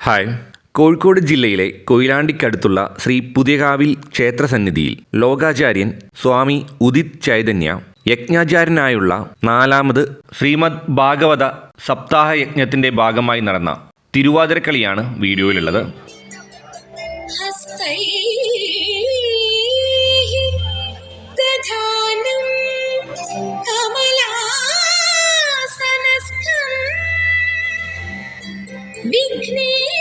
Hi Kozhikode ജില്ലയിലെ കൊയിലാണ്ടിക്കടുത്തുള്ള ശ്രീ പുതിയകാവിൽ ക്ഷേത്രസന്നിധിയിൽ ലോകാചാര്യൻ സ്വാമി ഉദിത് ചൈതന്യ യജ്ഞാചാര്യനായുള്ള നാലാമത് ശ്രീമദ് ഭാഗവത സപ്താഹ യജ്ഞത്തിന്റെ ഭാഗമായി നടന്ന തിരുവാതിരക്കളിയാണ് വീഡിയോയിലുള്ളത്. विघ्ने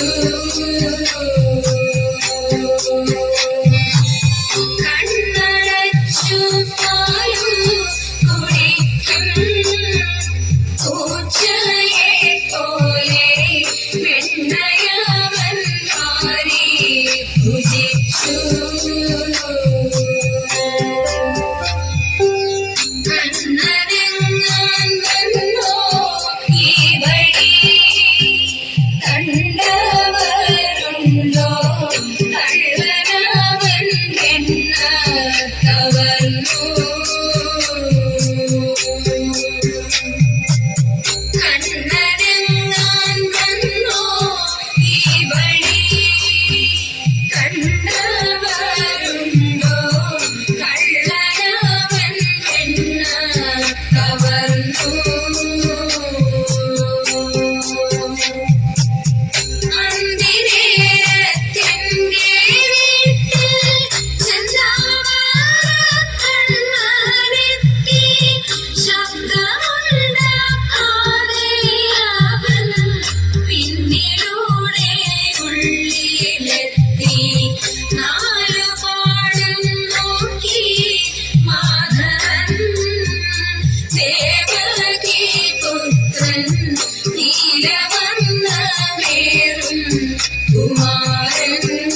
Ooh.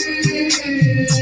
Yeah.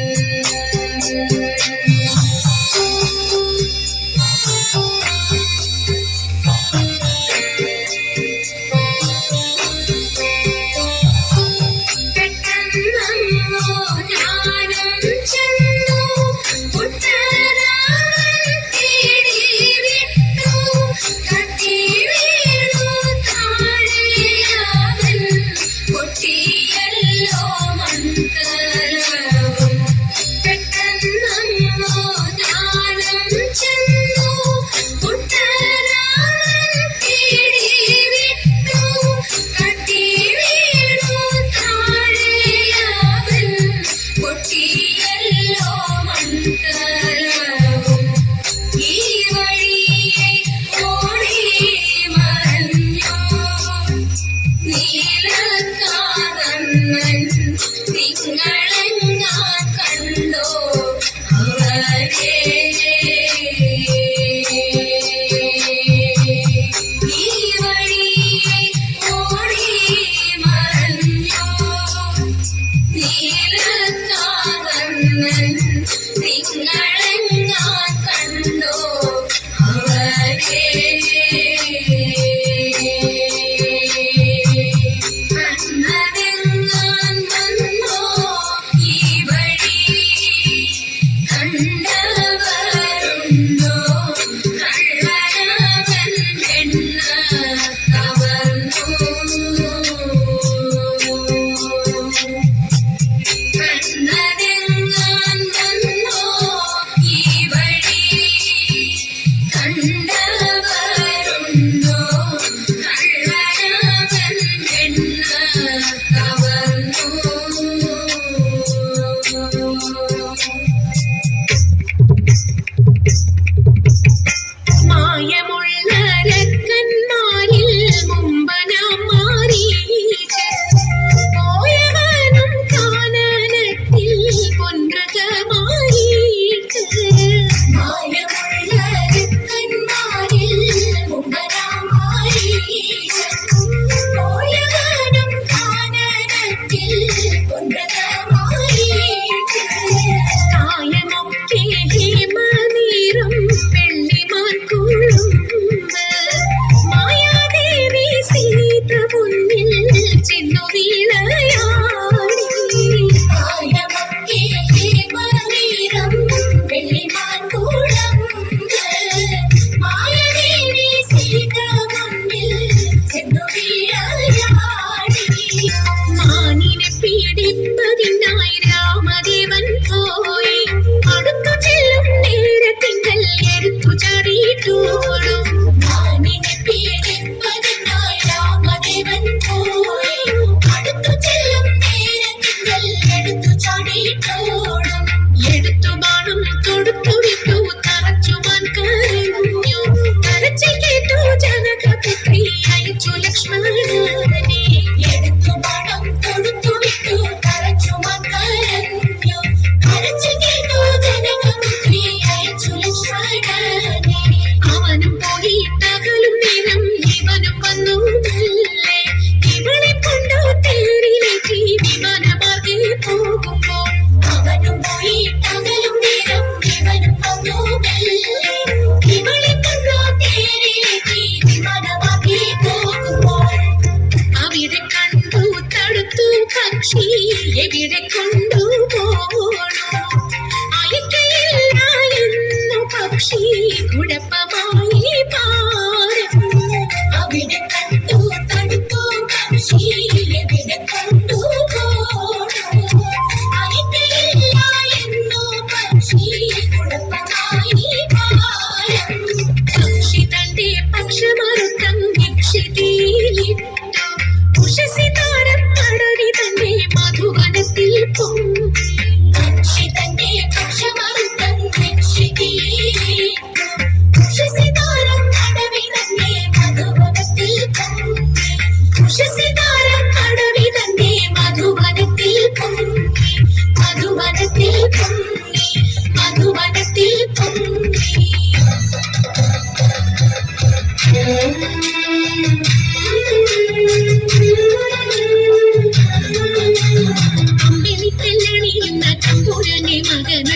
ും ഞാൻ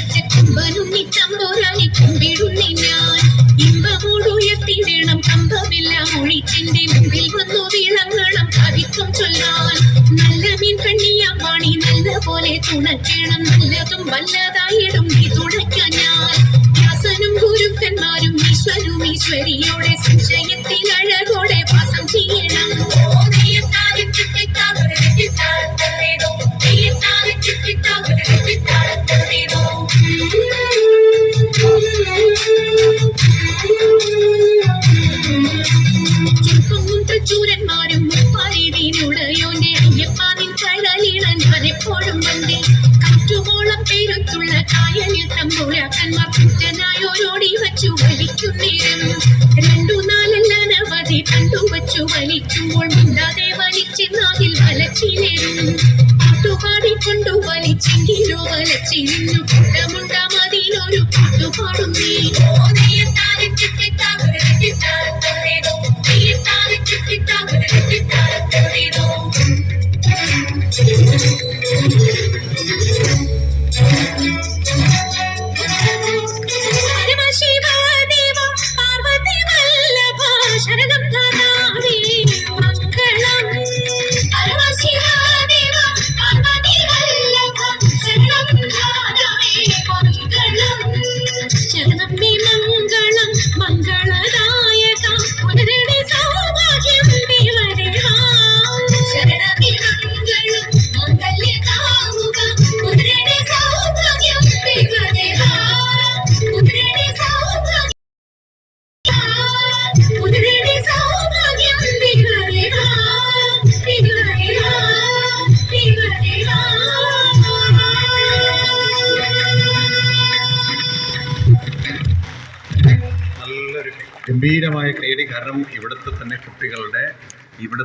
വേണം വിളങ്ങണം ചൊല്ലാൻ നല്ല വാണി നല്ല പോലെ ഞാൻ ഗുരുക്കന്മാരും ഈശ്വരിയോടെ സംശയത്തിൽ അഴകോടെ വാസം ചെയ്യണം ചൂരന്മാരും മുപ്പാരിടയോന്റെ അയ്യപ്പാനിൻ കഴലിളൻ പലപ്പോഴും വണ്ടി കറ്റുപോളം പേരത്തുള്ള കായലിൽ തമ്പുരാക്കന്മാർ കുറ്റനായോരോടി വച്ചു വലിക്കുന്നേരം രണ്ടു നാലല്ല അനവധി കണ്ടു വച്ചു വലിക്കുമ്പോൾ മിണ്ടാതെ വലിച്ചെന്നാകിൽ വലച്ചിലേറും പാട്ടുപാടിക്കൊണ്ടു വലിച്ചെങ്കിലോ വലിച്ചിരുന്നു കൂട്ടമുണ്ടാമതിലൊരു പാട്ടുപാടും നീ. ഗംഭീരമായ കേടി കാരണം ഇവിടുത്തെ തന്നെ കുട്ടികളുടെ ഇവിടെ